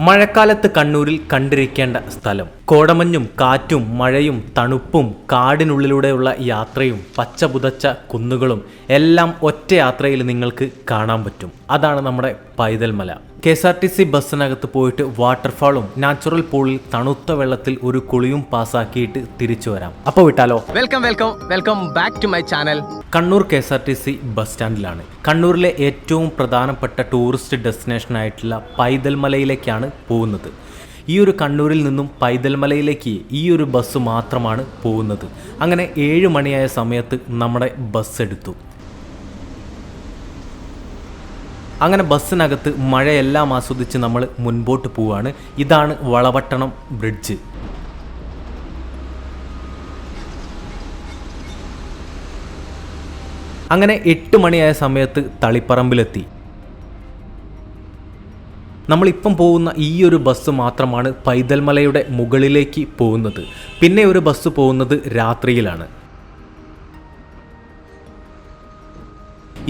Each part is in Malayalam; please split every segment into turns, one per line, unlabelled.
മഴക്കാലത്ത് കണ്ണൂരിൽ കണ്ടിരിക്കേണ്ട സ്ഥലം. കോടമഞ്ഞും കാറ്റും മഴയും തണുപ്പും കാടിനുള്ളിലൂടെയുള്ള യാത്രയും പച്ച പുതച്ച കുന്നുകളും എല്ലാം ഒറ്റ യാത്രയിൽ നിങ്ങൾക്ക് കാണാൻ പറ്റും. അതാണ് നമ്മുടെ Paithal Mala K S R T C ബസ്സിനകത്ത് പോയിട്ട് വാട്ടർഫാളും നാച്ചുറൽ പൂളിൽ തണുത്ത വെള്ളത്തിൽ ഒരു കുളിയും പാസ്സാക്കിയിട്ട് തിരിച്ചു വരാം. അപ്പോൾ വിട്ടാലോ?
Welcome welcome welcome back to my channel.
Kannur K S R T C bus സ്റ്റാൻഡിലാണ്. കണ്ണൂരിലെ ഏറ്റവും പ്രധാനപ്പെട്ട ടൂറിസ്റ്റ് ഡെസ്റ്റിനേഷൻ ആയിട്ടുള്ള പൈതൽ മലയിലേക്കാണ് പോകുന്നത്. ഈ ഒരു കണ്ണൂരിൽ നിന്നും പൈതൽ മലയിലേക്ക് ഈ ഒരു ബസ് മാത്രമാണ് പോകുന്നത്. അങ്ങനെ ഏഴ് മണിയായ സമയത്ത് നമ്മുടെ ബസ് എടുത്തു. അങ്ങനെ ബസ്സിനകത്ത് മഴയെല്ലാം ആസ്വദിച്ച് നമ്മൾ മുൻപോട്ട് പോവുകയാണ് ഇതാണ് വളവട്ടണം ബ്രിഡ്ജ്. അങ്ങനെ എട്ട് മണിയായ സമയത്ത് തളിപ്പറമ്പിലെത്തി. നമ്മളിപ്പം പോകുന്ന ഈ ഒരു ബസ് മാത്രമാണ് പൈതൽമലയുടെ മുകളിലേക്ക് പോകുന്നത്. പിന്നെ ഒരു ബസ് പോകുന്നത് രാത്രിയിലാണ്.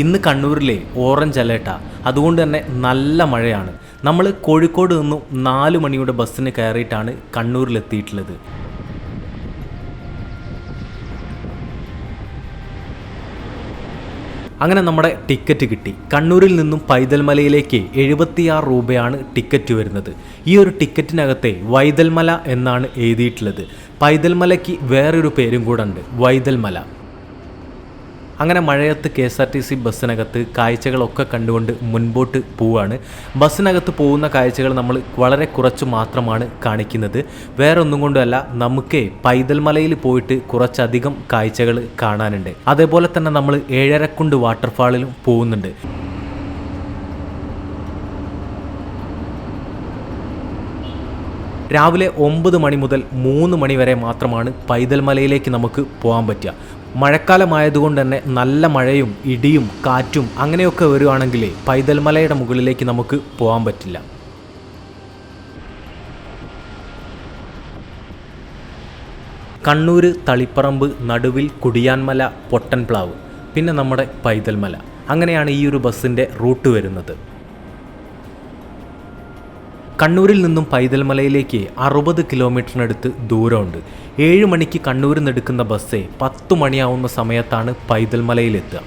ഇന്ന് കണ്ണൂരിലെ ഓറഞ്ച് അലേർട്ടാ. അതുകൊണ്ട് തന്നെ നല്ല മഴയാണ്. നമ്മൾ കോഴിക്കോട് നിന്നും നാല് മണിയുടെ ബസ്സിന് കയറിയിട്ടാണ് കണ്ണൂരിലെത്തിയിട്ടുള്ളത്. അങ്ങനെ നമ്മുടെ ടിക്കറ്റ് കിട്ടി. കണ്ണൂരിൽ നിന്നും പൈതൽമലയിലേക്ക് എഴുപത്തിയാറ് രൂപയാണ് ടിക്കറ്റ് വരുന്നത്. ഈ ഒരു ടിക്കറ്റിനകത്തെ വൈതൽമല എന്നാണ് എഴുതിയിട്ടുള്ളത്. പൈതൽമലയ്ക്ക് വേറൊരു പേരും കൂടെ ഉണ്ട്. വൈതൽമല. അങ്ങനെ മഴയത്ത് K S R T C ബസ്സിനകത്ത് കാഴ്ചകളൊക്കെ കണ്ടുകൊണ്ട് മുൻപോട്ട് പോവുകയാണ്. ബസ്സിനകത്ത് പോകുന്ന കാഴ്ചകൾ നമ്മൾ വളരെ കുറച്ച് മാത്രമാണ് കാണിക്കുന്നത്. വേറെ ഒന്നും കൊണ്ടല്ല നമുക്ക് പൈതൽമലയിൽ പോയിട്ട് കുറച്ചധികം കാഴ്ചകൾ കാണാനുണ്ട്. അതേപോലെ തന്നെ നമ്മൾ ഏഴരക്കുണ്ട് വാട്ടർഫാളിലും പോകുന്നുണ്ട്. രാവിലെ ഒമ്പത് മണി മുതൽ മൂന്ന് മണി വരെ മാത്രമാണ് പൈതൽ മലയിലേക്ക് നമുക്ക് പോകാൻ പറ്റുക. മഴക്കാലമായതുകൊണ്ട് തന്നെ നല്ല മഴയും ഇടിയും കാറ്റും അങ്ങനെയൊക്കെ വരുവാണെങ്കിൽ പൈതൽ മലയുടെ മുകളിലേക്ക് നമുക്ക് പോകാൻ പറ്റില്ല. കണ്ണൂർ തളിപ്പറമ്പ് നടുവിൽ കുടിയാൻമല പൊട്ടൻപ്ലാവ് പിന്നെ നമ്മുടെ പൈതൽമല. അങ്ങനെയാണ് ഈ ഒരു ബസ്സിന്റെ റൂട്ട് വരുന്നത്. കണ്ണൂരിൽ നിന്നും പൈതൽമലയിലേക്ക് അറുപത് കിലോമീറ്ററിനടുത്ത് ദൂരമുണ്ട്. ഏഴ് മണിക്ക് കണ്ണൂരിൽ നിന്ന് എടുക്കുന്ന ബസ്സേ പത്തു മണിയാവുന്ന സമയത്താണ് പൈതൽമലയിലെത്തുക.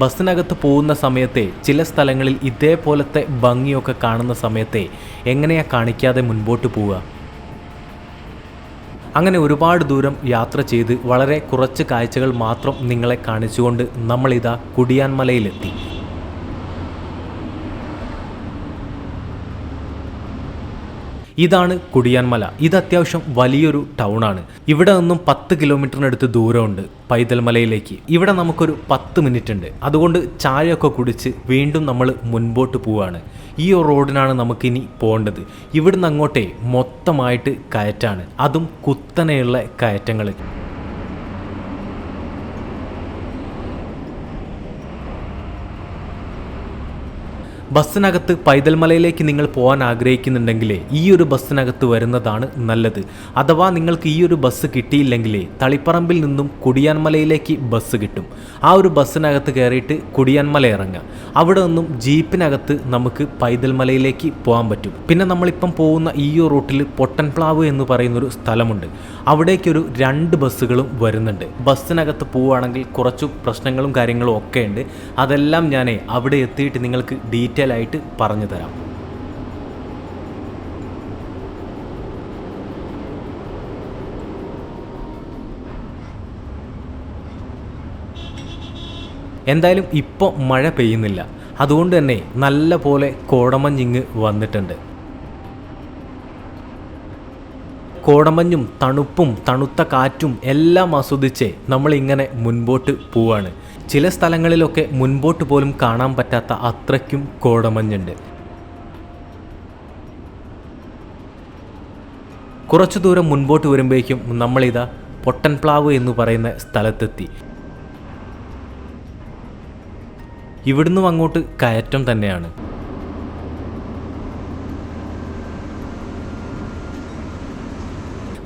ബസ്സിനകത്ത് പോകുന്ന സമയത്തെ ചില സ്ഥലങ്ങളിൽ ഇതേപോലത്തെ ഭംഗിയൊക്കെ കാണുന്ന സമയത്തെ എങ്ങനെയാ കാണിക്കാതെ മുൻപോട്ട് പോവുക? അങ്ങനെ ഒരുപാട് ദൂരം യാത്ര ചെയ്ത് വളരെ കുറച്ച് കാഴ്ചകൾ മാത്രം നിങ്ങളെ കാണിച്ചുകൊണ്ട് നമ്മളിതാ കുടിയാൻമലയിലെത്തി. ഇതാണ് കുടിയാൻമല. ഇത് അത്യാവശ്യം വലിയൊരു ടൗൺ ആണ് ഇവിടെ നിന്നും പത്ത് കിലോമീറ്ററിനടുത്ത് ദൂരമുണ്ട് പൈതൽമലയിലേക്ക്. ഇവിടെ നമുക്കൊരു പത്ത് മിനിറ്റ് ഉണ്ട് അതുകൊണ്ട് ചായയൊക്കെ കുടിച്ച് വീണ്ടും നമ്മൾ മുൻപോട്ട് പോവാണ്. ഈ റോഡിനാണ് നമുക്കിനി പോകേണ്ടത്. ഇവിടുന്ന് അങ്ങോട്ടേ മൊത്തമായിട്ട് കയറ്റാണ്. അതും കുത്തനെയുള്ള കയറ്റങ്ങൾ. ബസ്സിനകത്ത് പൈതൽമലയിലേക്ക് നിങ്ങൾ പോകാൻ ആഗ്രഹിക്കുന്നുണ്ടെങ്കിൽ ഈ ഒരു ബസ്സിനകത്ത് വരുന്നതാണ് നല്ലത്. അഥവാ നിങ്ങൾക്ക് ഈ ഒരു ബസ് കിട്ടിയില്ലെങ്കിൽ തളിപ്പറമ്പിൽ നിന്നും കുടിയാൻമലയിലേക്ക് ബസ് കിട്ടും. ആ ഒരു ബസ്സിനകത്ത് കയറിയിട്ട് കുടിയാൻമല ഇറങ്ങുക. അവിടെ നിന്നും ജീപ്പിനകത്ത് നമുക്ക് പൈതൽമലയിലേക്ക് പോകാൻ പറ്റും. പിന്നെ നമ്മളിപ്പം പോകുന്ന ഈ ഒരു റൂട്ടിൽ പൊട്ടൻപ്ലാവ് എന്ന് പറയുന്നൊരു സ്ഥലമുണ്ട്. അവിടേക്കൊരു രണ്ട് ബസ്സുകളും വരുന്നുണ്ട്. ബസ്സിനകത്ത് പോവുകയാണെങ്കിൽ കുറച്ച് പ്രശ്നങ്ങളും കാര്യങ്ങളും ഒക്കെ ഉണ്ട് അതെല്ലാം ഞാൻ അവിടെ എത്തിയിട്ട് നിങ്ങൾക്ക് ഡീറ്റെയിൽ ആയിട്ട് പറഞ്ഞു തരാം. എന്തായാലും ഇപ്പോൾ മഴ പെയ്യുന്നില്ല. അതുകൊണ്ട് തന്നെ നല്ല പോലെ കോടമഞ്ഞിങ് വന്നിട്ടുണ്ട്. കോടമഞ്ഞും തണുപ്പും തണുത്ത കാറ്റും എല്ലാം ആസ്വദിച്ച് നമ്മളിങ്ങനെ മുൻപോട്ട് പോവാണ്. ചില സ്ഥലങ്ങളിലൊക്കെ മുൻപോട്ട് പോലും കാണാൻ പറ്റാത്ത അത്രയ്ക്കും കോടമഞ്ഞുണ്ട്. കുറച്ചു ദൂരം മുൻപോട്ട് വരുമ്പോഴേക്കും നമ്മളിതാ പൊട്ടൻപ്ലാവ് എന്ന് പറയുന്ന സ്ഥലത്തെത്തി. ഇവിടുന്നും അങ്ങോട്ട് കയറ്റം തന്നെയാണ്.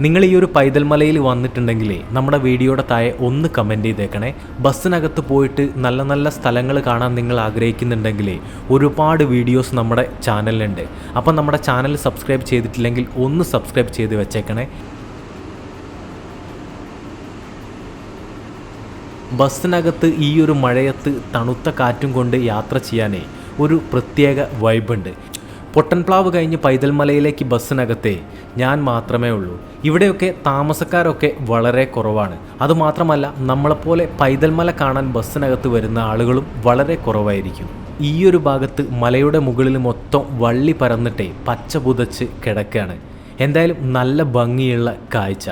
നിങ്ങൾ ഈ ഒരു പൈതൽ മലയിൽ വന്നിട്ടുണ്ടെങ്കിലേ നമ്മുടെ വീഡിയോയുടെ താഴെ ഒന്ന് കമന്റ് ചെയ്തേക്കണേ. ബസ്സിനകത്ത് പോയിട്ട് നല്ല നല്ല സ്ഥലങ്ങൾ കാണാൻ നിങ്ങൾ ആഗ്രഹിക്കുന്നുണ്ടെങ്കിൽ ഒരുപാട് വീഡിയോസ് നമ്മുടെ ചാനലിലുണ്ട് അപ്പം നമ്മുടെ ചാനൽ സബ്സ്ക്രൈബ് ചെയ്തിട്ടില്ലെങ്കിൽ ഒന്ന് സബ്സ്ക്രൈബ് ചെയ്ത് വെച്ചേക്കണേ. ബസ്സിനകത്ത് ഈ ഒരു മഴയത്ത് തണുത്ത കാറ്റും കൊണ്ട് യാത്ര ചെയ്യാനേ ഒരു പ്രത്യേക വൈബുണ്ട് പൊട്ടൻപ്ലാവ് കഴിഞ്ഞ് പൈതൽമലയിലേക്ക് ബസ്സിനകത്തെ ഞാൻ മാത്രമേ ഉള്ളൂ. ഇവിടെയൊക്കെ താമസക്കാരൊക്കെ വളരെ കുറവാണ്. അതുമാത്രമല്ല നമ്മളെപ്പോലെ പൈതൽമല കാണാൻ ബസ്സിനകത്ത് വരുന്ന ആളുകളും വളരെ കുറവായിരിക്കും. ഈ ഒരു ഭാഗത്ത് മലയുടെ മുകളിൽ മൊത്തം വള്ളി പരന്നിട്ടേ പച്ച പുതച്ച് കിടക്കുകയാണ് എന്തായാലും നല്ല ഭംഗിയുള്ള കാഴ്ച.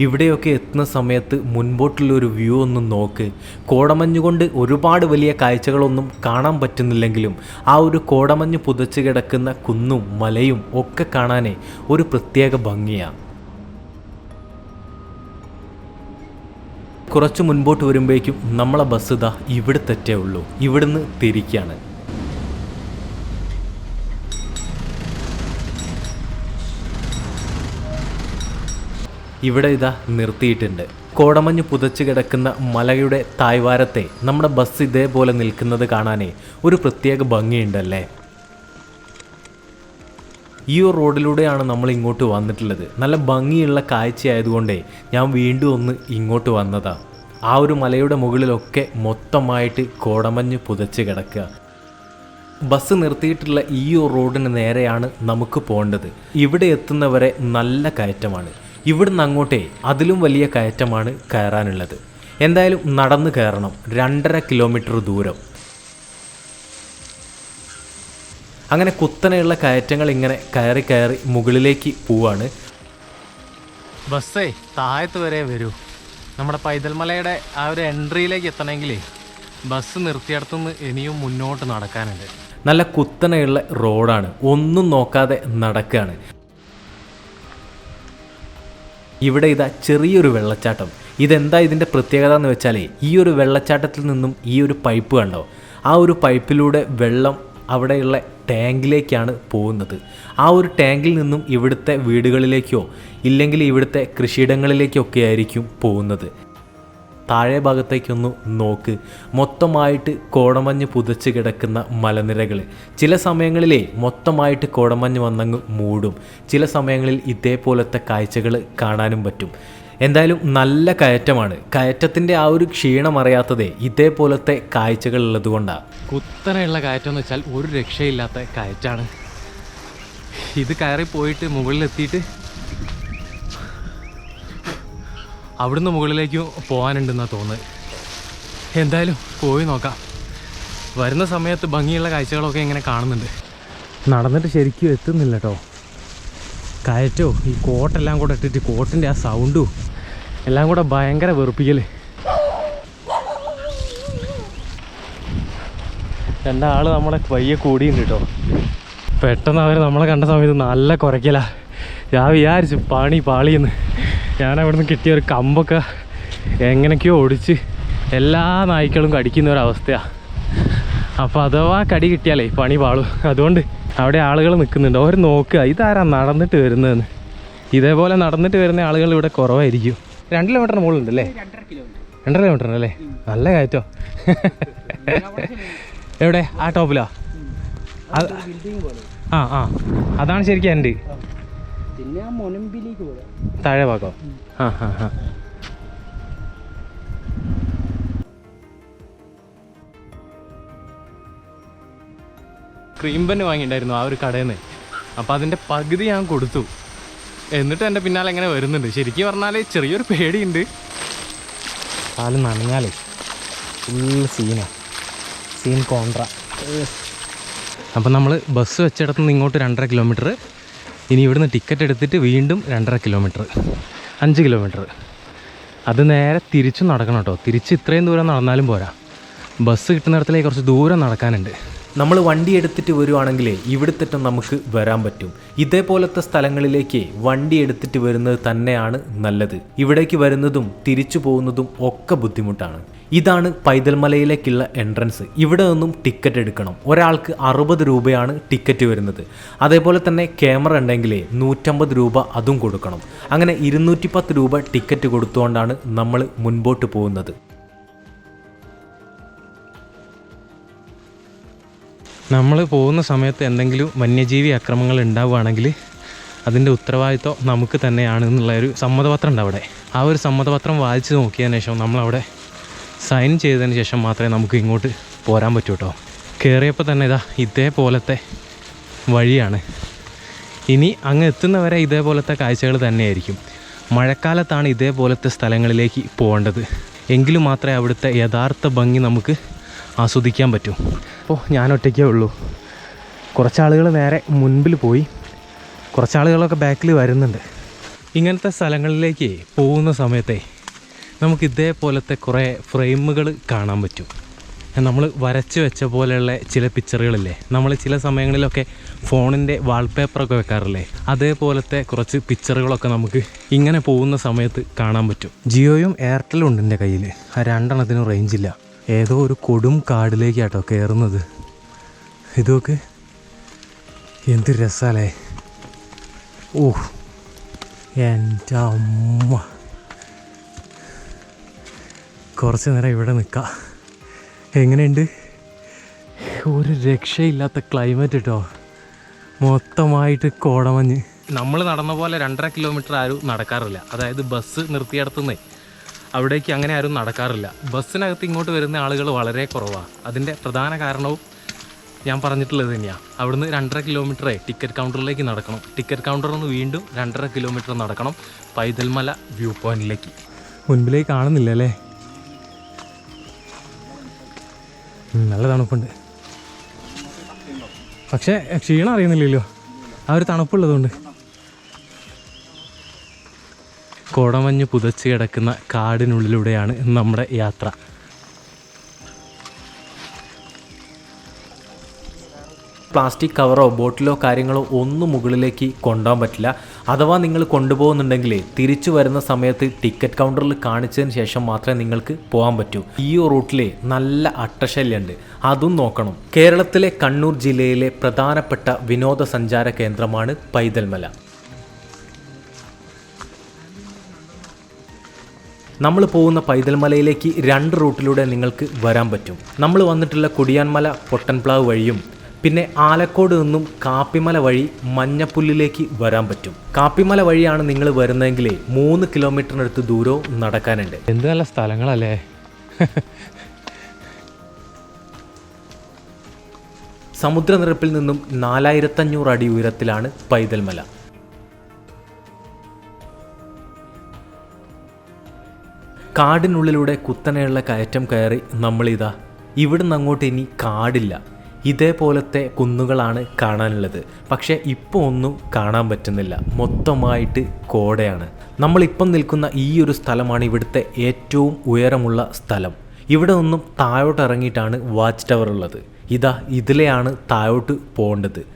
ഇവിടെയൊക്കെ എത്തുന്ന സമയത്ത് മുൻപോട്ടുള്ള ഒരു വ്യൂ ഒന്ന് നോക്ക്. കോടമഞ്ഞ് കൊണ്ട് ഒരുപാട് വലിയ കാഴ്ചകളൊന്നും കാണാൻ പറ്റുന്നില്ലെങ്കിലും ആ ഒരു കോടമഞ്ഞ് പുതച്ച് കിടക്കുന്ന കുന്നും മലയും ഒക്കെ കാണാനേ ഒരു പ്രത്യേക ഭംഗിയാണ് കുറച്ച് മുൻപോട്ട് വരുമ്പോഴേക്കും നമ്മളെ ബസ് ഇതാ ഇവിടെ തെറ്റേ ഉള്ളൂ. ഇവിടുന്ന് തിരിക്കാണ്. ഇവിടെ ഇതാ നിർത്തിയിട്ടുണ്ട്. കോടമഞ്ഞ് പുതച്ചു കിടക്കുന്ന മലയുടെ തായ്വാരത്തെ നമ്മുടെ ബസ് ഇതേപോലെ നിൽക്കുന്നത് കാണാനേ ഒരു പ്രത്യേക ഭംഗിയുണ്ടല്ലേ? ഈ ഒരു റോഡിലൂടെയാണ് നമ്മൾ ഇങ്ങോട്ട് വന്നിട്ടുള്ളത്. നല്ല ഭംഗിയുള്ള കാഴ്ചയായതുകൊണ്ടേ ഞാൻ വീണ്ടും ഒന്ന് ഇങ്ങോട്ട് വന്നതാ. ആ ഒരു മലയുടെ മുകളിലൊക്കെ മൊത്തമായിട്ട് കോടമഞ്ഞ് പുതച്ച് കിടക്കുക. ബസ് നിർത്തിയിട്ടുള്ള ഈ റോഡിന് നേരെയാണ് നമുക്ക് പോകേണ്ടത്. ഇവിടെ എത്തുന്നവരെ നല്ല കയറ്റമാണ്. ഇവിടുന്ന് അങ്ങോട്ടേ അതിലും വലിയ കയറ്റമാണ് കയറാനുള്ളത്. എന്തായാലും നടന്ന് കയറണം. രണ്ടര കിലോമീറ്റർ ദൂരം. അങ്ങനെ കുത്തനെയുള്ള കയറ്റങ്ങൾ ഇങ്ങനെ കയറി കയറി മുകളിലേക്ക് പോവാണ്. ബസ്സേ താഴത്ത് വരെ വരൂ. നമ്മുടെ പൈതൽമലയുടെ ആ ഒരു എൻട്രിയിലേക്ക് എത്തണമെങ്കിലേ ബസ് നിർത്തിയിടത്തുനിന്ന് ഇനിയും മുന്നോട്ട് നടക്കാനുണ്ട്. നല്ല കുത്തനെയുള്ള റോഡാണ്. ഒന്നും നോക്കാതെ നടക്കുകയാണ് ഇവിടെ ഇതാ ചെറിയൊരു വെള്ളച്ചാട്ടം. ഇതെന്താ ഇതിന്റെ പ്രത്യേകത എന്ന് വെച്ചാൽ ഈ ഒരു വെള്ളച്ചാട്ടത്തിൽ നിന്നും ഈ ഒരു പൈപ്പ് കണ്ടോ? ആ ഒരു പൈപ്പിലൂടെ വെള്ളം അവിടെയുള്ള ടാങ്കിലേക്കാണ് പോകുന്നത്. ആ ഒരു ടാങ്കിൽ നിന്നും ഇവിടുത്തെ വീടുകളിലേക്കോ ഇല്ലെങ്കിൽ ഇവിടുത്തെ കൃഷിയിടങ്ങളിലേക്കൊക്കെ ആയിരിക്കും പോകുന്നത്. താഴെ ഭാഗത്തേക്കൊന്ന് നോക്ക്. മൊത്തമായിട്ട് കോടമഞ്ഞ് പുതച്ച് കിടക്കുന്ന മലനിരകൾ ചില സമയങ്ങളിലേ മൊത്തമായിട്ട് കോടമഞ്ഞ് വന്നങ്ങ് മൂടും. ചില സമയങ്ങളിൽ ഇതേപോലത്തെ കാഴ്ചകൾ കാണാനും പറ്റും. എന്തായാലും നല്ല കയറ്റമാണ്. കയറ്റത്തിന്റെ ആ ഒരു ക്ഷീണം അറിയാത്തതേ ഇതേപോലത്തെ കാഴ്ചകൾ ഉള്ളത് കൊണ്ടാണ് കുത്തനെയുള്ള കയറ്റം എന്ന് വെച്ചാൽ ഒരു രക്ഷയില്ലാത്ത കയറ്റാണ്. ഇത് കയറി പോയിട്ട് മുകളിലെത്തിയിട്ട് അവിടുന്ന് മുകളിലേക്ക് പോകാനുണ്ടെന്നാണ് തോന്നുന്നത്. എന്തായാലും പോയി നോക്കാം. വരുന്ന സമയത്ത് ഭംഗിയുള്ള കാഴ്ചകളൊക്കെ ഇങ്ങനെ കാണുന്നുണ്ട്. നടന്നിട്ട് ശരിക്കും എത്തുന്നില്ല കേട്ടോ കയറ്റോ ഈ കോട്ടെല്ലാം കൂടെ ഇട്ടിട്ട് കോട്ടിന്റെ ആ സൗണ്ടും എല്ലാം കൂടെ ഭയങ്കര വെറുപ്പിക്കൽ രണ്ടാൾ നമ്മളെ വയ്യ കൂടിയുണ്ട് കേട്ടോ പെട്ടെന്ന് അവർ നമ്മളെ കണ്ട സമയത്ത് നല്ല കുറയ്ക്കലാ ഞാൻ വിചാരിച്ചു പാണി പാളിയെന്ന്. ഞാൻ അവിടെ നിന്ന് കിട്ടിയ ഒരു കമ്പൊക്കെ എങ്ങനെയൊക്കെയോ ഒടിച്ച് എല്ലാ നായ്ക്കളും കടിക്കുന്ന ഒരവസ്ഥയാണ് അപ്പോൾ അഥവാ കടി കിട്ടിയാലേ പണി പാളും. അതുകൊണ്ട് അവിടെ ആളുകൾ നിൽക്കുന്നുണ്ട്. അവർ നോക്കുക ഇതാരാ നടന്നിട്ട് വരുന്നതെന്ന്? ഇതേപോലെ നടന്നിട്ട് വരുന്ന ആളുകൾ ഇവിടെ കുറവായിരിക്കും. രണ്ട് കിലോമീറ്റർ കിലോമീറ്ററിന് മുകളിലുണ്ടല്ലേ? രണ്ടര കിലോമീറ്റർ അല്ലേ നല്ല കയറ്റോ. എവിടെ? ആ ടോപ്പിലാ? ആ ആ. അതാണ് ശരിക്കും എന്റെ.
പിന്നെ ആ മൊനമ്പിലേക്ക് പോകാം
താഴെ ഭാഗം? ആ ക്രീം ബന്ന് വാങ്ങിയിട്ടുണ്ടായിരുന്നു ആ ഒരു കടയിൽ നിന്ന് അപ്പോൾ അതിന്റെ പകുതി ഞാൻ കൊടുത്തു. എന്നിട്ട് എന്റെ പിന്നാലെ എങ്ങനെ വരുന്നുണ്ട്. ശരിക്കും പറഞ്ഞാൽ ചെറിയൊരു പേടിയുണ്ട്. പാൽ നനഞ്ഞാലേ ഫുള്ള് സീനാണ് സീൻ കോൺട്ര അപ്പം നമ്മൾ ബസ് വെച്ചിടത്തുനിന്ന് ഇങ്ങോട്ട് രണ്ടര കിലോമീറ്റർ ഇനി ഇവിടുന്ന് ടിക്കറ്റ് എടുത്തിട്ട് വീണ്ടും രണ്ടര കിലോമീറ്റർ അഞ്ച് കിലോമീറ്റർ അത് നേരെ തിരിച്ചും നടക്കണം കേട്ടോ. തിരിച്ച് ഇത്രയും ദൂരം നടന്നാലും പോരാ. ബസ് കിട്ടുന്നിടത്തിലേക്ക് കുറച്ച് ദൂരം നടക്കാനുണ്ട്. നമ്മൾ വണ്ടി എടുത്തിട്ട് വരുവാണെങ്കിൽ ഇവിടുത്തെ നമുക്ക് വരാൻ പറ്റും. ഇതേപോലത്തെ സ്ഥലങ്ങളിലേക്ക് വണ്ടി എടുത്തിട്ട് വരുന്നത് തന്നെയാണ് നല്ലത്. ഇവിടേക്ക് വരുന്നതും തിരിച്ചു പോകുന്നതും ഒക്കെ ബുദ്ധിമുട്ടാണ്. ഇതാണ് പൈതൽമലയിലേക്കുള്ള എൻട്രൻസ്. ഇവിടെ നിന്നും ടിക്കറ്റ് എടുക്കണം. ഒരാൾക്ക് അറുപത് രൂപയാണ് ടിക്കറ്റ് വരുന്നത്. അതേപോലെ തന്നെ ക്യാമറ ഉണ്ടെങ്കിൽ നൂറ്റമ്പത് രൂപ അതും കൊടുക്കണം. അങ്ങനെ ഇരുന്നൂറ്റി രൂപ ടിക്കറ്റ് കൊടുത്തുകൊണ്ടാണ് നമ്മൾ മുൻപോട്ട് പോകുന്നത്.
നമ്മൾ പോകുന്ന സമയത്ത് എന്തെങ്കിലും വന്യജീവി അക്രമങ്ങൾ ഉണ്ടാവുകയാണെങ്കിൽ അതിന്റെ ഉത്തരവാദിത്വം നമുക്ക് തന്നെയാണ് എന്നുള്ള ഒരു സമ്മതപത്രം ഉണ്ട് അവിടെ. ആ ഒരു സമ്മതപത്രം വായിച്ചു നോക്കിയതിന് ശേഷം നമ്മളവിടെ സൈൻ ചെയ്തതിന് ശേഷം മാത്രമേ നമുക്ക് ഇങ്ങോട്ട് പോരാൻ പറ്റൂ കേട്ടോ. കയറിയപ്പോൾ തന്നെ ഇതാ ഇതേപോലത്തെ വഴിയാണ്. ഇനി അങ്ങ് എത്തുന്നവരെ ഇതേപോലത്തെ കാഴ്ചകൾ തന്നെയായിരിക്കും. മഴക്കാലത്താണ് ഇതേപോലത്തെ സ്ഥലങ്ങളിലേക്ക് പോകേണ്ടത്. എങ്കിലും മാത്രമേ അവിടുത്തെ യഥാർത്ഥ ഭംഗി നമുക്ക് ആസ്വദിക്കാൻ പറ്റും. അപ്പോൾ ഞാൻ ഒറ്റയ്ക്കേ ഉള്ളൂ. കുറച്ചാളുകൾ നേരെ മുൻപിൽ പോയി. കുറച്ചാളുകളൊക്കെ ബാക്കിൽ വരുന്നുണ്ട്. ഇങ്ങനത്തെ സ്ഥലങ്ങളിലേക്ക് പോകുന്ന സമയത്തെ നമുക്ക് ഇതേപോലത്തെ കുറേ ഫ്രെയിമുകൾ കാണാൻ പറ്റും. നമ്മൾ വരച്ച് വെച്ച പോലെയുള്ള ചില പിക്ചറുകളില്ലേ നമ്മൾ ചില സമയങ്ങളിലൊക്കെ ഫോണിന്റെ വാൾപേപ്പറൊക്കെ വെക്കാറില്ലേ? അതേപോലത്തെ കുറച്ച് പിക്ചറുകളൊക്കെ നമുക്ക് ഇങ്ങനെ പോകുന്ന സമയത്ത് കാണാൻ പറ്റും. ജിയോയും എയർടെലും ഉണ്ട് എന്റെ കയ്യിൽ ആ രണ്ടെണ്ണത്തിനും റേഞ്ചില്ല ഏതോ ഒരു കൊടും കാടിലേക്കാട്ടോ കയറുന്നത് ഇതൊക്കെ എന്ത് രസാലേ. ഓ എന്റെ അമ്മ. കുറച്ച് നേരം ഇവിടെ നിൽക്കാം എങ്ങനെയുണ്ട്? ഒരു രക്ഷയില്ലാത്ത ക്ലൈമറ്റ് കേട്ടോ മൊത്തമായിട്ട് കോടമഞ്ഞ്. നമ്മൾ നടന്ന പോലെ രണ്ടര കിലോമീറ്റർ ആരും നടക്കാറില്ല. അതായത് ബസ് നിർത്തിയിടത്തുനിന്നേ. അവിടേക്ക് അങ്ങനെ ആരും നടക്കാറില്ല. ബസ്സിനകത്ത് ഇങ്ങോട്ട് വരുന്ന ആളുകൾ വളരെ കുറവാണ് അതിന്റെ പ്രധാന കാരണവും ഞാൻ പറഞ്ഞിട്ടുള്ളത് തന്നെയാണ് അവിടുന്ന് രണ്ടര കിലോമീറ്ററേ ടിക്കറ്റ് കൗണ്ടറിലേക്ക് നടക്കണം. ടിക്കറ്റ് കൗണ്ടറിൽ നിന്ന് വീണ്ടും രണ്ടര കിലോമീറ്റർ നടക്കണം പൈതൽമല വ്യൂ പോയിന്റിലേക്ക്. മുൻപിലേക്ക് കാണുന്നില്ല അല്ലേ? നല്ല തണുപ്പുണ്ട്. പക്ഷേ ക്ഷീണം അറിയുന്നില്ലല്ലോ. ആ ഒരു തണുപ്പുള്ളതുകൊണ്ട്. കോടമഞ്ഞ് പുതച്ച് കിടക്കുന്ന കാടിനുള്ളിലൂടെയാണ് നമ്മുടെ യാത്ര.
പ്ലാസ്റ്റിക് കവറോ ബോട്ടിലോ കാര്യങ്ങളോ ഒന്നും മുകളിലേക്ക് കൊണ്ടുപോകാൻ പറ്റില്ല. അഥവാ നിങ്ങൾ കൊണ്ടുപോകുന്നുണ്ടെങ്കിൽ തിരിച്ചു വരുന്ന സമയത്ത് ടിക്കറ്റ് കൗണ്ടറിൽ കാണിച്ചതിന് ശേഷം മാത്രമേ നിങ്ങൾക്ക് പോകാൻ പറ്റൂ. ഈ റൂട്ടിൽ നല്ല അട്ടശല്യമുണ്ട് അതും നോക്കണം. കേരളത്തിലെ കണ്ണൂർ ജില്ലയിലെ പ്രധാനപ്പെട്ട വിനോദസഞ്ചാര കേന്ദ്രമാണ് പൈതൽമല. നമ്മൾ പോകുന്ന പൈതൽമലയിലേക്ക് രണ്ട് റൂട്ടിലൂടെ നിങ്ങൾക്ക് വരാൻ പറ്റും. നമ്മൾ വന്നിട്ടുള്ള കുടിയാൻമല പൊട്ടൻപ്ലാവ് വഴിയും പിന്നെ ആലക്കോട് നിന്നും കാപ്പിമല വഴി മഞ്ഞപ്പുല്ലിലേക്ക് വരാൻ പറ്റും. കാപ്പിമല വഴിയാണ് നിങ്ങൾ വരുന്നതെങ്കിൽ മൂന്ന് കിലോമീറ്ററിനടുത്ത് ദൂരവും നടക്കാനുണ്ട്.
എന്ത് നല്ല സ്ഥലങ്ങളല്ലേ?
സമുദ്രനിരപ്പിൽ നിന്നും നാലായിരത്തഞ്ഞൂറ് അടി ഉയരത്തിലാണ് പൈതൽമല. കാടിനുള്ളിലൂടെ കുത്തനെയുള്ള കയറ്റം കയറി നമ്മളിതാ. ഇവിടുന്ന് അങ്ങോട്ട് ഇനി കാടില്ല. ഇതേപോലത്തെ കുന്നുകളാണ് കാണാനുള്ളത്. പക്ഷേ ഇപ്പോൾ ഒന്നും കാണാൻ പറ്റുന്നില്ല. മൊത്തമായിട്ട് കോടയാണ്. നമ്മളിപ്പം നിൽക്കുന്ന ഈ ഒരു സ്ഥലമാണ് ഇവിടുത്തെ ഏറ്റവും ഉയരമുള്ള സ്ഥലം. ഇവിടെ നിന്നും താഴോട്ട് ഇറങ്ങിയിട്ടാണ് വാച്ച് ടവർ ഉള്ളത്. ഇതാ ഇതിലെയാണ് താഴോട്ട് പോകേണ്ടത്.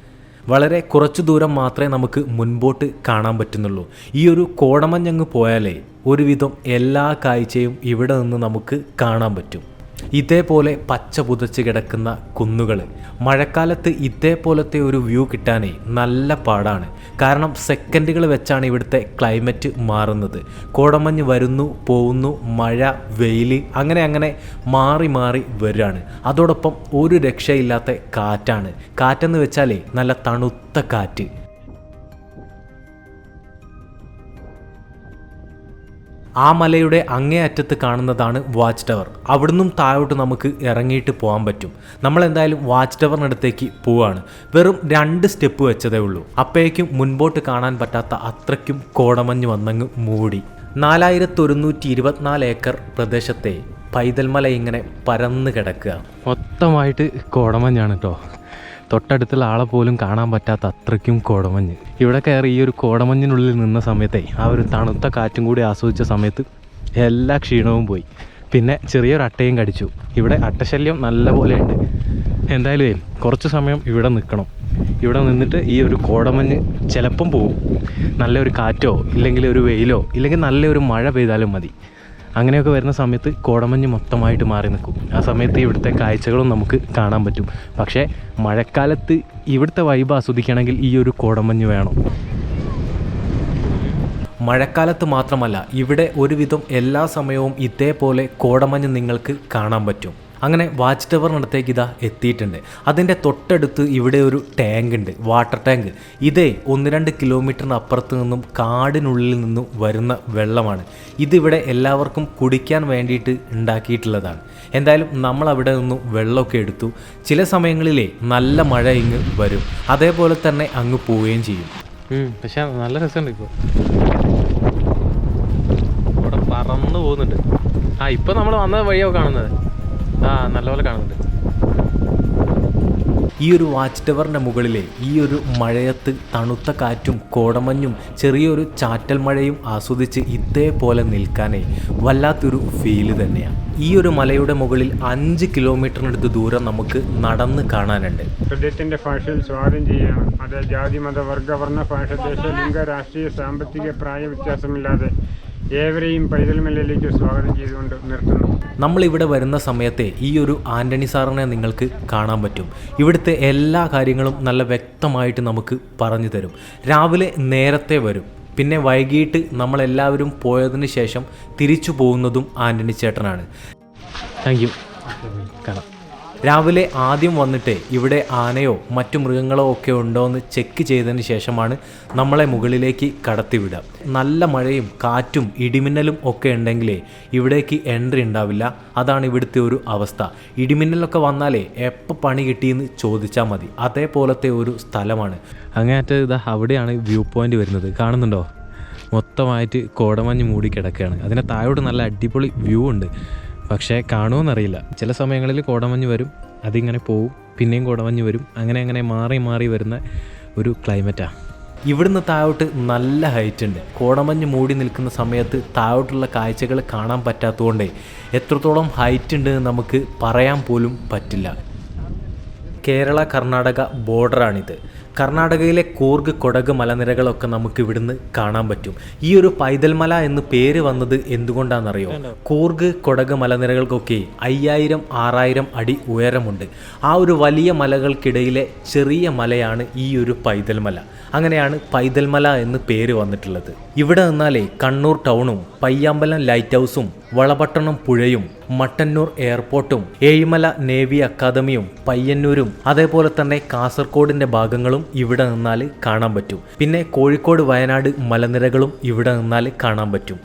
വളരെ കുറച്ചു ദൂരം മാത്രമേ നമുക്ക് മുൻപോട്ട് കാണാൻ പറ്റുന്നുള്ളൂ. ഈ ഒരു കോടമഞ്ഞങ്ങ് പോയാലേ ഒരുവിധം എല്ലാ കാഴ്ചയും ഇവിടെ നിന്ന് നമുക്ക് കാണാൻ പറ്റും. ഇതേപോലെ പച്ച പുതച്ച് കിടക്കുന്ന കുന്നുകൾ മഴക്കാലത്ത് ഇതേപോലത്തെ ഒരു വ്യൂ കിട്ടാനേ നല്ല പാടാണ്. കാരണം സെക്കൻഡുകൾ വെച്ചാണ് ഇവിടുത്തെ ക്ലൈമറ്റ് മാറുന്നത്. കോടമഞ്ഞ് വരുന്നു പോകുന്നു മഴ വെയിൽ അങ്ങനെ അങ്ങനെ മാറി മാറി വരികയാണ് അതോടൊപ്പം ഒരു രക്ഷയില്ലാത്ത കാറ്റാണ്. കാറ്റെന്ന് വെച്ചാലേ നല്ല തണുത്ത കാറ്റ്. ആ മലയുടെ അങ്ങേ അറ്റത്ത് കാണുന്നതാണ് വാച്ച് ടവർ അവിടുന്നും താഴോട്ട് നമുക്ക് ഇറങ്ങിയിട്ട് പോകാൻ പറ്റും. നമ്മൾ എന്തായാലും വാച്ച് ടവറിനടുത്തേക്ക് പോവാണ്. വെറും രണ്ട് സ്റ്റെപ്പ് വെച്ചതേ ഉള്ളൂ. അപ്പോഴേക്കും മുൻപോട്ട് കാണാൻ പറ്റാത്ത അത്രയ്ക്കും കോടമഞ്ഞ് വന്നങ്ങ് മൂടി. നാലായിരത്തി ഒരുന്നൂറ്റി ഇരുപത്തിനാല് ഏക്കർ പ്രദേശത്തെ പൈതൽമല ഇങ്ങനെ പരന്ന് കിടക്കുക.
മൊത്തമായിട്ട് കോടമഞ്ഞാണ് കേട്ടോ തൊട്ടടുത്തുള്ള ആളെ പോലും കാണാൻ പറ്റാത്ത അത്രയ്ക്കും കോടമഞ്ഞ്. ഇവിടെ കയറി ഈ ഒരു കോടമഞ്ഞിനുള്ളിൽ നിന്ന സമയത്തെ ആ ഒരു തണുത്ത കാറ്റും കൂടി ആസ്വദിച്ച സമയത്ത് എല്ലാ ക്ഷീണവും പോയി. പിന്നെ ചെറിയൊരു അട്ടയും കടിച്ചു. ഇവിടെ അട്ടശല്യം നല്ല പോലെ ഉണ്ട്. എന്തായാലും കുറച്ച് സമയം ഇവിടെ നിൽക്കണം ഇവിടെ നിന്നിട്ട് ഈ ഒരു കോടമഞ്ഞ് ചിലപ്പം പോവും. നല്ലൊരു കാറ്റോ ഇല്ലെങ്കിൽ ഒരു വെയിലോ ഇല്ലെങ്കിൽ നല്ലൊരു മഴ പെയ്താലും മതി. അങ്ങനെയൊക്കെ വരുന്ന സമയത്ത് കോടമഞ്ഞ് മൊത്തമായിട്ട് മാറി നിൽക്കും. ആ സമയത്ത് ഇവിടുത്തെ കാഴ്ചകളും നമുക്ക് കാണാൻ പറ്റും. പക്ഷേ മഴക്കാലത്ത് ഇവിടുത്തെ വൈബ് ആസ്വദിക്കണമെങ്കിൽ ഈ ഒരു കോടമഞ്ഞ് വേണം.
മഴക്കാലത്ത് മാത്രമല്ല ഇവിടെ ഒരുവിധം എല്ലാ സമയവും ഇതേപോലെ കോടമഞ്ഞ് നിങ്ങൾക്ക് കാണാൻ പറ്റും. അങ്ങനെ വാച്ച് ടവറിനടുത്തേക്ക് ഇതാ എത്തിയിട്ടുണ്ട്. അതിന്റെ തൊട്ടടുത്ത് ഇവിടെ ഒരു ടാങ്ക് ഉണ്ട് വാട്ടർ ടാങ്ക്. ഇതേ ഒന്ന് രണ്ട് കിലോമീറ്ററിന് അപ്പുറത്ത് നിന്നും കാടിനുള്ളിൽ നിന്നും വരുന്ന വെള്ളമാണ്. ഇതിവിടെ എല്ലാവർക്കും കുടിക്കാൻ വേണ്ടിയിട്ട് ഉണ്ടാക്കിയിട്ടുള്ളതാണ്. എന്തായാലും നമ്മൾ അവിടെ നിന്നും വെള്ളമൊക്കെ എടുത്തു. ചില സമയങ്ങളിലേ നല്ല മഴ ഇങ്ങ് വരും. അതേപോലെ തന്നെ അങ്ങ് പോവുകയും ചെയ്യും.
പക്ഷേ നല്ല രസമുണ്ട് ഇപ്പോൾ. ഇവിടെ പറന്ന് പോകുന്നുണ്ട്. ആ ഇപ്പം നമ്മൾ വന്ന വഴിയൊക്കെ കാണുന്നത്. ആ നല്ലപോലെ കാണുന്നുണ്ട്.
ഈ ഒരു വാച്ച് ടവറിന്റെ മുകളിലെ ഈ ഒരു മഴയത്ത് തണുത്ത കാറ്റും കോടമഞ്ഞും ചെറിയൊരു ചാറ്റൽ മഴയും ആസ്വദിച്ച് ഇതേപോലെ നിൽക്കാനേ വല്ലാത്തൊരു ഫീൽ തന്നെയാണ് ഈ ഒരു മലയുടെ മുകളിൽ അഞ്ച് കിലോമീറ്ററിനടുത്ത് ദൂരം നമുക്ക് നടന്ന് കാണാനുണ്ട്.
ഹൃദയത്തിന്റെ ഭാഷയിൽ സ്വാഗതം ചെയ്യണം അത് ജാതി മത വർഗ വർണ ഭാഷ ദേശ ലിംഗ രാഷ്ട്രീയ സാമ്പത്തിക പ്രായ വ്യത്യാസമില്ലാതെ ഏവരെയും പൈതൽമലയിലേക്ക് സ്വാഗതം ചെയ്തുകൊണ്ട് നിർത്തുന്നു.
നമ്മളിവിടെ വരുന്ന സമയത്തെ ഈ ഒരു ആന്റണി സാറിനെ നിങ്ങൾക്ക് കാണാൻ പറ്റും. ഇവിടുത്തെ എല്ലാ കാര്യങ്ങളും നല്ല വ്യക്തമായിട്ട് നമുക്ക് പറഞ്ഞു തരും. രാവിലെ നേരത്തെ വരും. പിന്നെ വൈകിട്ട് നമ്മളെല്ലാവരും പോയതിന് ശേഷം തിരിച്ചു പോകുന്നതും ആന്റണി ചേട്ടനാണ്.
താങ്ക് യു കാണാം.
രാവിലെ ആദ്യം വന്നിട്ട് ഇവിടെ ആനയോ മറ്റു മൃഗങ്ങളോ ഒക്കെ ഉണ്ടോ എന്ന് ചെക്ക് ചെയ്തതിന് ശേഷമാണ് നമ്മളെ മുകളിലേക്ക് കടത്തിവിടുക. നല്ല മഴയും കാറ്റും ഇടിമിന്നലും ഒക്കെ ഉണ്ടെങ്കിലേ ഇവിടേക്ക് എൻട്രി ഉണ്ടാവില്ല. അതാണ് ഇവിടുത്തെ ഒരു അവസ്ഥ. ഇടിമിന്നലൊക്കെ വന്നാലേ എപ്പോൾ പണി കിട്ടിയെന്ന് ചോദിച്ചാൽ മതി. അതേപോലത്തെ ഒരു സ്ഥലമാണ്.
അങ്ങേറ്റ ഇതാ അവിടെയാണ് വ്യൂ പോയിന്റ് വരുന്നത്. കാണുന്നുണ്ടോ? മൊത്തമായിട്ട് കോടമഞ്ഞ് മൂടി കിടക്കുകയാണ്. അതിനെ താഴോട്ട് നല്ല അടിപൊളി വ്യൂ ഉണ്ട്. പക്ഷേ കാണുമെന്നറിയില്ല ചില സമയങ്ങളിൽ കോടമഞ്ഞ് വരും അതിങ്ങനെ പോവും പിന്നെയും കോടമഞ്ഞ് വരും അങ്ങനെ അങ്ങനെ മാറി മാറി വരുന്ന ഒരു ക്ലൈമറ്റാണ്
ഇവിടുന്ന് താഴോട്ട് നല്ല ഹൈറ്റ് ഉണ്ട്. കോടമഞ്ഞ് മൂടി നിൽക്കുന്ന സമയത്ത് താഴോട്ടുള്ള കാഴ്ചകൾ കാണാൻ പറ്റാത്തതുകൊണ്ട് എത്രത്തോളം ഹൈറ്റ് ഉണ്ട് നമുക്ക് പറയാൻ പോലും പറ്റില്ല. കേരള കർണാടക ബോർഡറാണിത്. കർണാടകയിലെ കൂർഗ് കൊടക് മലനിരകളൊക്കെ നമുക്ക് ഇവിടുന്ന് കാണാൻ പറ്റും. ഈ ഒരു പൈതൽമല എന്ന് പേര് വന്നത് എന്തുകൊണ്ടാണെന്നറിയോ? കൂർഗ് കൊടക് മലനിരകൾക്കൊക്കെ അയ്യായിരം ആറായിരം അടി ഉയരമുണ്ട്. ആ ഒരു വലിയ മലകൾക്കിടയിലെ ചെറിയ മലയാണ് ഈ ഒരു പൈതൽമല. അങ്ങനെയാണ് പൈതൽമല എന്ന് പേര് വന്നിട്ടുള്ളത്. ഇവിടെ നിന്നാലേ കണ്ണൂർ ടൗണും പയ്യാമ്പലം ലൈറ്റ് ഹൗസും വളപട്ടണം പുഴയും മട്ടന്നൂർ എയർപോർട്ടും ഏഴിമല നേവി അക്കാദമിയും പയ്യന്നൂരും അതേപോലെ തന്നെ കാസർഗോഡിന്റെ ഭാഗങ്ങളും ഇവിടെ നിന്നാൽ കാണാൻ പറ്റും. പിന്നെ കോഴിക്കോട് വയനാട് മലനിരകളും ഇവിടെ നിന്നാൽ കാണാൻ പറ്റും.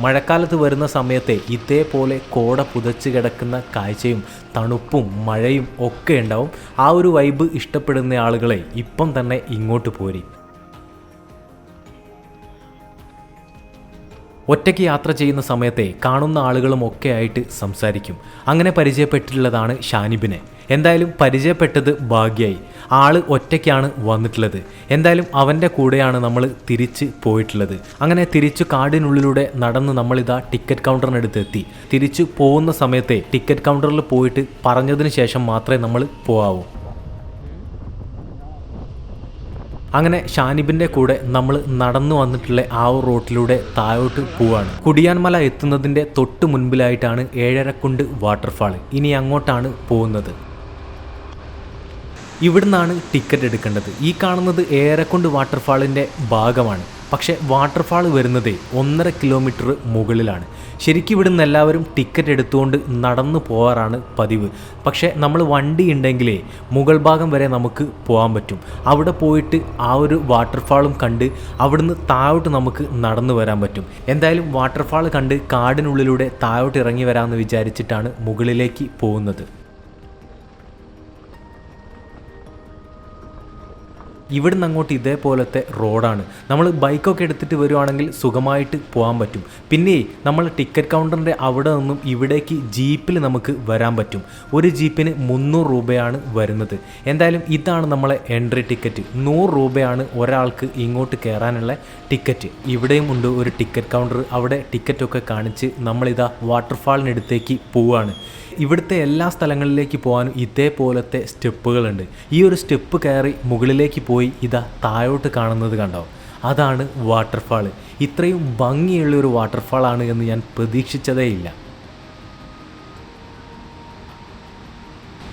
മഴക്കാലത്ത് വരുന്ന സമയത്തെ ഇതേപോലെ കോട പുതച്ച് കിടക്കുന്ന കാഴ്ചയും തണുപ്പും മഴയും ഒക്കെ ഉണ്ടാവും. ആ ഒരു വൈബ് ഇഷ്ടപ്പെടുന്ന ആളുകളെ ഇപ്പം തന്നെ ഇങ്ങോട്ട് പോരി. ഒറ്റയ്ക്ക് യാത്ര ചെയ്യുന്ന സമയത്തെ കാണുന്ന ആളുകളും ഒക്കെ ആയിട്ട് സംസാരിക്കും. അങ്ങനെ പരിചയപ്പെട്ടിട്ടുള്ളതാണ് ഷാനിബിനെ. എന്തായാലും പരിചയപ്പെട്ടത് ഭാഗ്യായി. ആൾ ഒറ്റയ്ക്കാണ് വന്നിട്ടുള്ളത്. എന്തായാലും അവന്റെ കൂടെയാണ് നമ്മൾ തിരിച്ച് പോയിട്ടുള്ളത്. അങ്ങനെ തിരിച്ചു കാടിനുള്ളിലൂടെ നടന്ന് നമ്മളിതാ ടിക്കറ്റ് കൗണ്ടറിനടുത്ത് എത്തി തിരിച്ചു പോകുന്ന സമയത്തെ ടിക്കറ്റ് കൗണ്ടറിൽ പോയിട്ട് പറഞ്ഞതിന് ശേഷം മാത്രമേ നമ്മൾ പോകാവൂ അങ്ങനെ ഷാനിബിന്റെ കൂടെ നമ്മൾ നടന്നു വന്നിട്ടുള്ള ആ റോട്ടിലൂടെ താഴോട്ട് പോവാണ്. കുടിയാൻമല എത്തുന്നതിന്റെ തൊട്ട് മുൻപിലായിട്ടാണ് ഏഴരക്കുണ്ട് വാട്ടർഫാൾ ഇനി അങ്ങോട്ടാണ് പോകുന്നത്. ഇവിടുന്നാണ് ടിക്കറ്റ് എടുക്കേണ്ടത്. ഈ കാണുന്നത് ഏറെക്കൊണ്ട് വാട്ടർഫാളിന്റെ ഭാഗമാണ്. പക്ഷേ വാട്ടർഫാൾ വരുന്നത് ഒന്നര കിലോമീറ്റർ മുകളിലാണ്. ശരിക്കും ഇവിടുന്ന് എല്ലാവരും ടിക്കറ്റ് എടുത്തുകൊണ്ട് നടന്നു പോകാറാണ് പതിവ്. പക്ഷേ നമ്മൾ വണ്ടി ഉണ്ടെങ്കിലേ മുകൾ ഭാഗം വരെ നമുക്ക് പോകാൻ പറ്റും. അവിടെ പോയിട്ട് ആ ഒരു വാട്ടർഫാളും കണ്ട് അവിടുന്ന് താഴോട്ട് നമുക്ക് നടന്നു വരാൻ പറ്റും. എന്തായാലും വാട്ടർഫാൾ കണ്ട് കാടിനുള്ളിലൂടെ താഴോട്ട് ഇറങ്ങി വരാമെന്ന് വിചാരിച്ചിട്ടാണ് മുകളിലേക്ക് പോകുന്നത്. ഇവിടുന്ന് അങ്ങോട്ട് ഇതേപോലത്തെ റോഡാണ്. നമ്മൾ ബൈക്കൊക്കെ എടുത്തിട്ട് വരുവാണെങ്കിൽ സുഖമായിട്ട് പോകാൻ പറ്റും. പിന്നെ നമ്മൾ ടിക്കറ്റ് കൗണ്ടറിന്റെ അവിടെ നിന്നും ഇവിടേക്ക് ജീപ്പിൽ നമുക്ക് വരാൻ പറ്റും. ഒരു ജീപ്പിന് മുന്നൂറ് രൂപയാണ് വരുന്നത്. എന്തായാലും ഇതാണ് നമ്മളെ എൻട്രി ടിക്കറ്റ്. നൂറ് രൂപയാണ് ഒരാൾക്ക് ഇങ്ങോട്ട് കയറാനുള്ള ടിക്കറ്റ്. ഇവിടെയും ഉണ്ട് ഒരു ടിക്കറ്റ് കൗണ്ടർ. അവിടെ ടിക്കറ്റൊക്കെ കാണിച്ച് നമ്മളിതാ വാട്ടർഫാളിനടുത്തേക്ക് പോവുകയാണ് ഇവിടുത്തെ എല്ലാ സ്ഥലങ്ങളിലേക്ക് പോകാനും ഇതേപോലത്തെ സ്റ്റെപ്പുകളുണ്ട്. ഈ ഒരു സ്റ്റെപ്പ് കയറി മുകളിലേക്ക് പോയി ഇതാ താഴോട്ട് കാണുന്നത് കണ്ടോ? അതാണ് വാട്ടർഫാൾ ഇത്രയും ഭംഗിയുള്ള ഒരു വാട്ടർഫാളാണ് എന്ന് ഞാൻ പ്രതീക്ഷിച്ചതേയില്ല.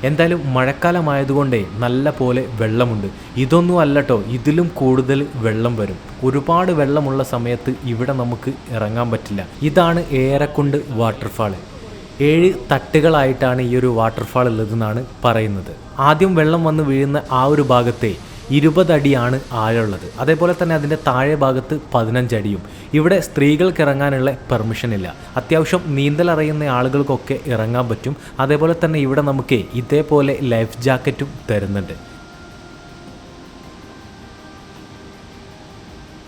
എന്തായാലും മഴക്കാലമായതുകൊണ്ടേ നല്ല പോലെ വെള്ളമുണ്ട്. ഇതൊന്നും അല്ലട്ടോ ഇതിലും കൂടുതൽ വെള്ളം വരും. ഒരുപാട് വെള്ളമുള്ള സമയത്ത് ഇവിടെ നമുക്ക് ഇറങ്ങാൻ പറ്റില്ല. ഇതാണ് ഏറെക്കൊണ്ട് വാട്ടർഫാൾ ഏഴ് തട്ടുകളായിട്ടാണ് ഈ ഒരു വാട്ടർഫാൾ ഉള്ളതെന്നാണ് പറയുന്നത്. ആദ്യം വെള്ളം വന്ന് വീഴുന്ന ആ ഒരു ഭാഗത്തെ ഇരുപതടിയാണ് ആഴമുള്ളത്. അതേപോലെ തന്നെ അതിന്റെ താഴെ ഭാഗത്ത് പതിനഞ്ചടിയും ഇവിടെ സ്ത്രീകൾക്ക് ഇറങ്ങാനുള്ള പെർമിഷൻ ഇല്ല. അത്യാവശ്യം നീന്തൽ അറിയുന്ന ആളുകൾക്കൊക്കെ ഇറങ്ങാൻ പറ്റും. അതേപോലെ തന്നെ ഇവിടെ നമുക്ക് ഇതേപോലെ ലൈഫ് ജാക്കറ്റും തരുന്നുണ്ട്.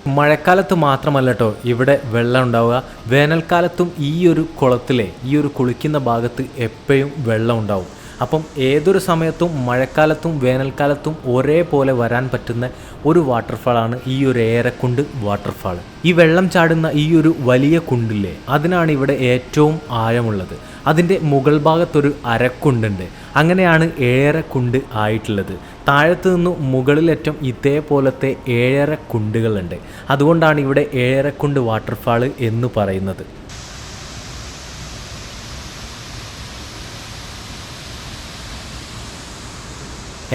മഴക്കാലത്ത് മാത്രമല്ല കേട്ടോ ഇവിടെ വെള്ളം ഉണ്ടാവുക. വേനൽക്കാലത്തും ഈ ഒരു കുളത്തിലെ ഈ ഒരു കുളിക്കുന്ന ഭാഗത്ത് എപ്പോഴും വെള്ളം ഉണ്ടാവും. അപ്പം ഏതൊരു സമയത്തും മഴക്കാലത്തും വേനൽക്കാലത്തും ഒരേപോലെ വരാൻ പറ്റുന്ന ഒരു വാട്ടർഫാളാണ് ഈ ഒരു ഏറെക്കുണ്ട് വാട്ടർഫാൾ ഈ വെള്ളം ചാടുന്ന ഈ ഒരു വലിയ കുണ്ടില്ലേ അതിനാണ് ഇവിടെ ഏറ്റവും ആഴമുള്ളത്. അതിന്റെ മുകൾ ഭാഗത്തൊരു അരക്കുണ്ടുണ്ട്. അങ്ങനെയാണ് ഏറെ കുണ്ട് ആയിട്ടുള്ളത്. താഴത്ത് നിന്നും മുകളിലേറ്റം ഇതേപോലത്തെ ഏഴര കുണ്ടുകളുണ്ട്. അതുകൊണ്ടാണ് ഇവിടെ ഏഴരക്കുണ്ട് വാട്ടർഫാൾ എന്ന് പറയുന്നത്.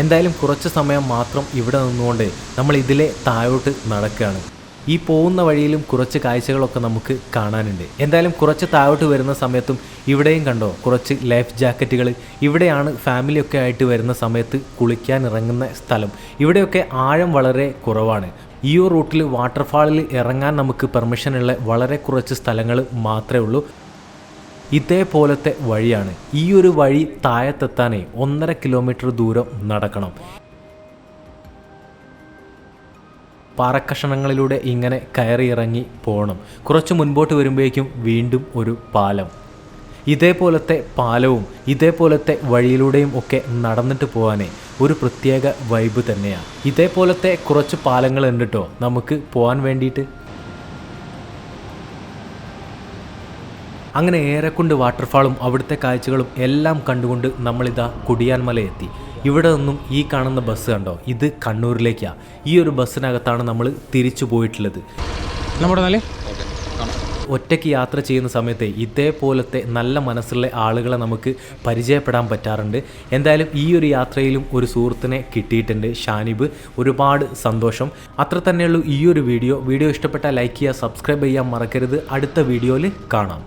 എന്തായാലും കുറച്ച് സമയം മാത്രം ഇവിടെ നിന്നുകൊണ്ട് നമ്മൾ ഇതിലെ താഴോട്ട് നടക്കുകയാണ്. ഈ പോകുന്ന വഴിയിലും കുറച്ച് കാഴ്ചകളൊക്കെ നമുക്ക് കാണാനുണ്ട്. എന്തായാലും കുറച്ച് താഴോട്ട് വരുന്ന സമയത്തും ഇവിടെയും കണ്ടോ? കുറച്ച് ലൈഫ് ജാക്കറ്റുകൾ. ഇവിടെയാണ് ഫാമിലിയൊക്കെ ആയിട്ട് വരുന്ന സമയത്ത് കുളിക്കാൻ ഇറങ്ങുന്ന സ്ഥലം. ഇവിടെയൊക്കെ ആഴം വളരെ കുറവാണ്. ഈ ഒരു റൂട്ടിൽ വാട്ടർഫാളിൽ ഇറങ്ങാൻ നമുക്ക് പെർമിഷനുള്ള വളരെ കുറച്ച് സ്ഥലങ്ങൾ മാത്രമേ ഉള്ളൂ. ഇതേപോലത്തെ വഴിയാണ്. ഈ ഒരു വഴി താഴത്തെത്താനേ ഒന്നര കിലോമീറ്റർ ദൂരം നടക്കണം. പാറക്കഷണങ്ങളിലൂടെ ഇങ്ങനെ കയറിയിറങ്ങി പോകണം കുറച്ച് മുൻപോട്ട് വരുമ്പോഴേക്കും വീണ്ടും ഒരു പാലം. ഇതേപോലത്തെ പാലവും ഇതേപോലത്തെ വഴിയിലൂടെയും ഒക്കെ നടന്നിട്ട് പോകാനേ ഒരു പ്രത്യേക വൈബ് തന്നെയാണ് ഇതേപോലത്തെ കുറച്ച് പാലങ്ങൾ ഉണ്ട് നമുക്ക് പോകാൻ വേണ്ടിയിട്ട്. അങ്ങനെ ഏറെക്കൊണ്ട് വാട്ടർഫാളും അവിടുത്തെ കാഴ്ചകളും എല്ലാം കണ്ടുകൊണ്ട് നമ്മളിതാ കുടിയാൻമല എത്തി ഇവിടെ നിന്നും ഈ കാണുന്ന ബസ് കണ്ടോ? ഇത് കണ്ണൂരിലേക്കാണ് ഈ ഒരു ബസ്സിനകത്താണ് നമ്മൾ തിരിച്ചു പോയിട്ടുള്ളത്.
നമ്മുടെ
ഒറ്റയ്ക്ക് യാത്ര ചെയ്യുന്ന സമയത്ത് ഇതേപോലത്തെ നല്ല മനസ്സുള്ള ആളുകളെ നമുക്ക് പരിചയപ്പെടാൻ പറ്റാറുണ്ട്. എന്തായാലും ഈ ഒരു യാത്രയിലും ഒരു സുഹൃത്തിനെ കിട്ടിയിട്ടുണ്ട് ഷാനിബ്. ഒരുപാട് സന്തോഷം. അത്ര തന്നെയുള്ളൂ ഈ ഒരു വീഡിയോ. വീഡിയോ ഇഷ്ടപ്പെട്ടാൽ ലൈക്ക് ചെയ്യുക സബ്സ്ക്രൈബ് ചെയ്യാൻ മറക്കരുത്. അടുത്ത വീഡിയോയിൽ കാണാം.